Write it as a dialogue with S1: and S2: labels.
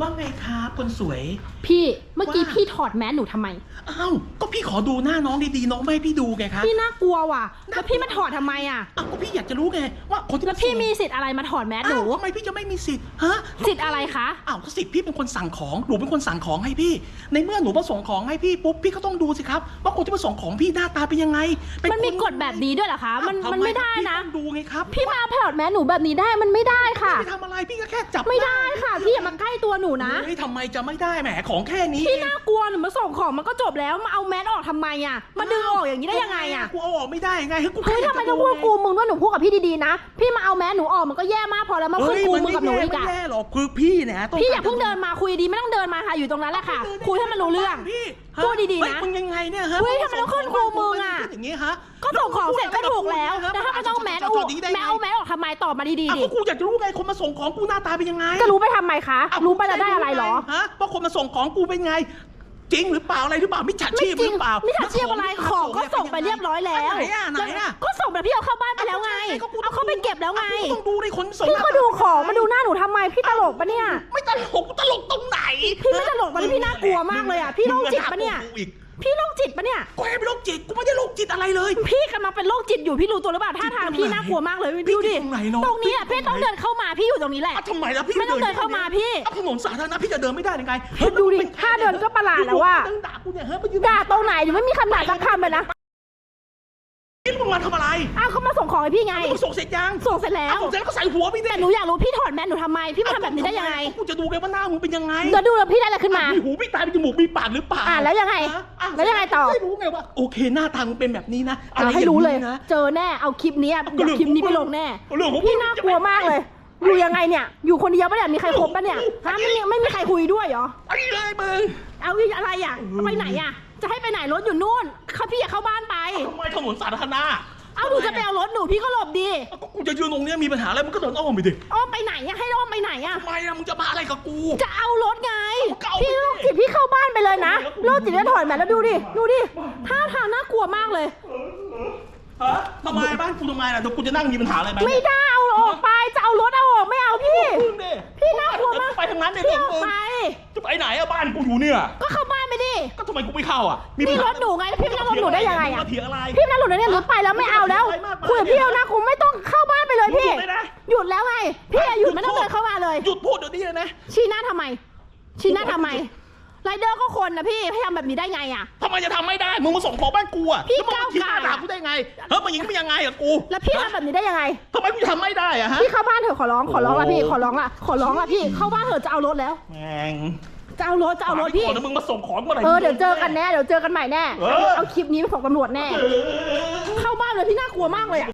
S1: ว่าไงครับคนสวย
S2: พี่เมื่อกี้
S1: ว่า
S2: พี่ถอดแมสหนูทำไม
S1: อ้าวก็พี่ขอดูหน้าน้องดีๆน้องไม่ให้พี่ดูไงครับ
S2: พี่น่ากลัวว่ะ แล้วพี่มาถอดทำไมอะ
S1: อ้าวก็ พี่อยากจะรู้ไงว่าคนที่
S2: แล้วพี่มีสิทธิ์อะไรมาถอดแมสหนู
S1: อ้าวทำไมพี่จะไม่มีสิทธิ์ฮะ
S2: สิทธิ์อะไรคะ
S1: อ้าวก็สิทธิ์พี่เป็นคนสั่งของหนูเป็นคนสั่งของให้พี่ ในเมื่อหนูมาส่งของให้พี่ปุ๊บพี่ก็ต้องดูสิครับว่าคนที่มาส่งของพี่หน้าตาเป็นยังไงเป็
S2: มันมี
S1: ค
S2: กฎแบบนี้ด้วยเหรอคะมัน
S1: อ้าว
S2: มันไม่ได้นะ
S1: ทำพี่ต้องดูไงครับ
S2: พี่มาถอดแมสหนูแบบนี้ได้มันไม่ได้ค่ะ
S1: พี่ทำอะไรพี่ก็แค่จับ
S2: ไม่ได้ค่ะพี่อย่ามาใกล้ตัวหนูนะ
S1: เฮ้ยทำไมจะไม่ได้แหมของแค่นี้
S2: พี่
S1: เอง
S2: น่ากลัวหนูมาส่งของมันก็จบแล้วมาเอาแมสออกทำไมอะมาดึงออกอย่างนี้ได้ยังไงอะ
S1: กูเอาออกไม่ได้ไงเฮ้ยกู
S2: เฮ้ย
S1: แค่
S2: ทำไม
S1: จะ
S2: ต้องพูด
S1: ไง
S2: กูมึงด้วยหนูพูดกับพี่ดีๆนะ พี่มาเอาแมสหนูออกมันก็แย่มากพอแล้วมาพูด
S1: เฮ้ย
S2: กู
S1: มัน
S2: มึง
S1: ไม่
S2: กับหนู
S1: แย่
S2: อีก
S1: ไม่
S2: อะ
S1: แย่หรอกคือพี่เนี่ยต้
S2: พี่อย่าเพิ่งเดินมาคุยดีไม่ต้องเดินมาค่ะอยู่ตรงนั้นแหละค่ะคุยให้มันรู้เรื่อง
S1: พี่
S2: พูดดีๆนะ
S1: เฮ้ยมึงยังไงเนี่ยฮะ
S2: เฮ้ยทำไมต้องขึ้นครูมึงอะ
S1: พูดอย่างงี้ฮะ
S2: ก็ส่งของเสร็จก็ถูกแล้วแต่ถ้าไม่ต้องแมสออกแมสเอาแมสออกทำไมตอบมาดีๆ
S1: อะ
S2: ดิ
S1: ก็กูอยากจะรู้ไงคนมาส่งของกูหน้าตาเป็นยังไง
S2: จะรู้ไปทำไมคะ
S1: อะ
S2: รู้ไปแล้วได้อะไรเหรอ
S1: ฮะว่าคนมาส่งของกูเป็นไง จริงหรือเปล่าอะไรหรือเปล่ามิจฉา
S2: ไม่
S1: ชีพ
S2: จ
S1: ห
S2: ริง
S1: รือเปล่า
S2: มิจฉาชีพอะไรของก็ส่งไปเรียบร้อยแล้ว
S1: ไหนอะไหนอะ
S2: ก็ส่งแบบพี่เอาเข้าบ้านไปแล้วไง
S1: ก็กูต้
S2: เอา
S1: ง
S2: เข้าไปเก็บแล้วไง
S1: กูต้องดูในคนส่ง
S2: พี่ก็ดูของมาดูหน้าหนูทำไมพี่ตลกปะเนี่ย
S1: ไม่ตลกกูตลกตรงไหน
S2: พี่ไม่ตลกปะเนี่ยพี่น่ากลัวมากเลยอะพี่โรคจิตปะเนี่ย
S1: มึงอีก
S2: พี่โรคจิตปะเนี่ย
S1: กูไม่เป็นโรคจิต กูไม่ได้โรคจิตอะไรเลย
S2: พี่กำลังเป็นโรคจิตอยู่พี่รู้ตัวหรือเปล่าท่าทางพี่น่ากลัวมากเลย
S1: พี่
S2: ดูดิ
S1: ตรงไหนเนอะ
S2: ตรงนี้อะ
S1: พี่
S2: พี่
S1: ตรงไหน
S2: ต้องเดินเข้ามาพี่อยู่ตรงนี้แหละ
S1: อะทำไมล่ะพี่
S2: ไม่ต้องเดินเข้ามาพี่
S1: อะถนนสาธารณะพี่จะเดินไม่ได้ยังไง
S2: พี่ดูดิถ้าเดินก็ประหลาดแล้วอะ
S1: ตั้งด่ากูเนี่ยเฮ้ยไปยืน
S2: ด่าตรงไหนหนูไม่มีคำด่าสักคำเลยนะ
S1: นี่มึง มาทำอะไร
S2: อ้าวเขามาส่งของให้พี่ไง
S1: มึงส่งเสร็จยัง
S2: ส่งเสร็จแล้ว
S1: อะส่งเสร็จแล้วก็ใส่หัวพี่ดิ
S2: แต่หนูอยากรู้พี่ถอดแมสหนูทำไม พี่มาทำแบบนี้ได้ยังไง
S1: กูจะดูไงว่าหน้ามึงเป็นยังไง
S2: เดี๋ยวดูแล้วพี่ได้อะไรขึ้นมา
S1: มีหูมีตามีจมูกมีปากหรือเปล่า
S2: อะแล้วยังไง
S1: ฮะอะ
S2: แล้วยังไงต่อ
S1: ให้รู้ไงว่าโอเคหน้าตามึงเป็นแบบนี้นะอะ
S2: เอา
S1: ไร
S2: ให้รู้เลย
S1: อางนี้นะ
S2: เจอแน่ เอาคลิปนี้อะ
S1: ก็เรื่อง
S2: คลิปนี้ไปลงแน่
S1: เรื่องของ
S2: พี่น่ากลัวมากเลย อยู่ยังไงเนี่ย อยู่คนเดียวปะเนี่ย มีใครคบปะเนี่ยฮะไม่มีไม่มีใครคุยด้วยเหรอ
S1: ไปเลยมึง
S2: เอาอีกอะไรอะไปไหนอะ จะให้ไปไหนรถอยู่นู่นเขาพี่อยากเข้าบ้านไป
S1: ทำไมถนนสาธารณะ
S2: เอาหนูจะไปเอารถหนูพี่ก็หลบดี
S1: ก็กูจะยืนตรงเนี้ยมีปัญหาอะไรมึงก็เดินอ้อมไปดิ
S2: อ้อมไปไหนอะให้อ้อมไปไหนอะ
S1: ทำไมอะมึงจะมาอะไรกับกู
S2: จะเอารถไง
S1: ก็เอาไป
S2: พี่โรคจิตพี่เข้าบ้านไปเลยนะ
S1: เอาไป
S2: โรคจิตแล้วถอดแมสแล้วดูดิดูดิท่าทางน่ากลัวมากเลย
S1: ฮะทำไมบ้านกูทำไมล่ะเดี๋ยวกูจะนั่งมีปัญหาอะไรไหม
S2: ไม่ได้เอาออกไปจะเอารถเอาออกไม่เอาพี่
S1: มึงดิ
S2: พี่น่ากลัวมาก
S1: ไปทางนั้นเลย
S2: พี่ออก
S1: มึง
S2: ไป
S1: จะไปไหนอะบ้านกูอยู่เนี่ย
S2: ก็เข้าบ้านไปดิ
S1: ก็ ทำไมกูไม่เข้าอะมีปั
S2: นี่
S1: ญ
S2: ร
S1: หา
S2: ถหนูไงพี่ไม่นั่งรถหนูได้ยังไงอะ
S1: มึเถียงอะไร
S2: พี่นั่งรถหนูเนี่ยรถไปแล้วไม่เอาแล้ว
S1: อะไรมากมาย
S2: คุยกับพี่เอานะคุณไม่ต้องเข้าบ้านไปเลยพี่
S1: หยุดเลยนะ
S2: หยุดแล้วไง พี่อะหยุดไม่ต้องเดินเข้ามาเลย
S1: หยุดพูดเดี๋ยวนี้เลยนะ
S2: ชี้หน้าทำไม ชี้หน้าทำไมไรเดอร์ก็คนนะพี่พี่ทำแบบนี้ได้ไงอะ
S1: ทำไมจะทำไม่ได้ มึงมาส่งของบ้านกูอะ
S2: พี่
S1: แล้วมึงมาชี้หน้า
S2: ก้าวไก่
S1: ด่ากูได้ไงเฮ้ยมันยิงไม่ยังไงอะกู
S2: แล้วพี่ทำแบบนี้ได้ยังไง
S1: ทำไมกูจะทำไม่ได้อะฮะ
S2: พี่เข้าบ้านเถอะขอร้อง ขอร้องละ
S1: โอ้
S2: พี่ ขอร้องละขอร้องละพี่ เข้าบ้านเถอะจะเอารถแล้ว
S1: แม่ง
S2: จะเอารถจะเอารถพี่
S1: ก่อนนะมึงมาส่งของเมื่อไหร่
S2: เออเดี๋ยวเจอกันแน่เดี๋ยวเจอกันใหม่แน่
S1: เออ
S2: เอาคลิปนี้ไปส่งตำรวจแน่
S1: เออ
S2: เข้าบ้านเลยพี่น่ากลัวมากเลยอะ